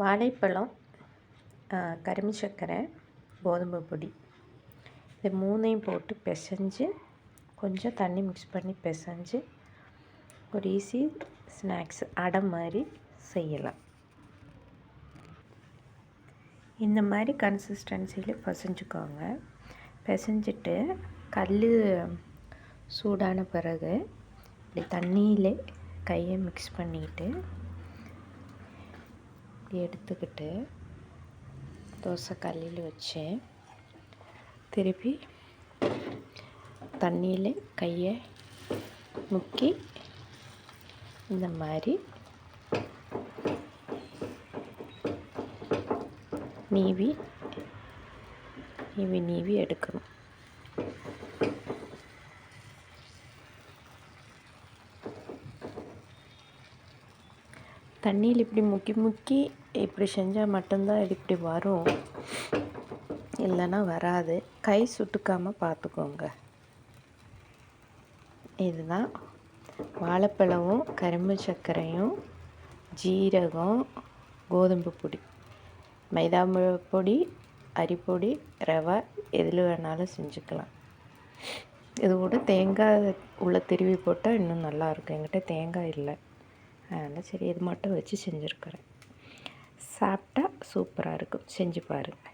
வாழைப்பழம் கரும்பு சர்க்கரை கோதுமை பொடி. இது மூணையும் போட்டு பிசைஞ்சு கொஞ்சம் தண்ணி மிக்ஸ் பண்ணி பிசைஞ்சு ஒரு ஈஸி ஸ்நாக்ஸ் அடை மாதிரி செய்யலாம். இந்த மாதிரி கன்சிஸ்டன்சியில் பிசைஞ்சுக்கோங்க. பிசைஞ்சிட்டு கல் சூடான பிறகு இப்படி தண்ணியில் கையை மிக்ஸ் இப்படி எடுத்துக்கிட்டு தோசை கல்லில் வச்சு திருப்பி தண்ணியில் கையை முக்கி இந்த மாதிரி நீவி நீவி நீவி எடுக்கணும். தண்ணியில் இப்படி முக்கி முக்கி இப்படி செஞ்சால் மட்டும்தான் இது இப்படி வரும். இல்லைன்னா வராது. கை சுட்டுக்காமல் பார்த்துக்கோங்க. இதுதான் வாழைப்பழமும் கரும்பு சர்க்கரையும் ஜீரகம் கோதுமை பொடி. மைதா பொடி அரிப்பொடி ரவை எதில் வேணாலும் செஞ்சுக்கலாம். இது கூட தேங்காய் உள்ள திருவி போட்டால் இன்னும் நல்லாயிருக்கும் என்கிட்ட தேங்காய் இல்லை. அதனால் சரி இது மட்டும் வச்சு செஞ்சுருக்குறேன். சாப்பிட்டா சூப்பராக இருக்கும். செஞ்சு பாருங்கள்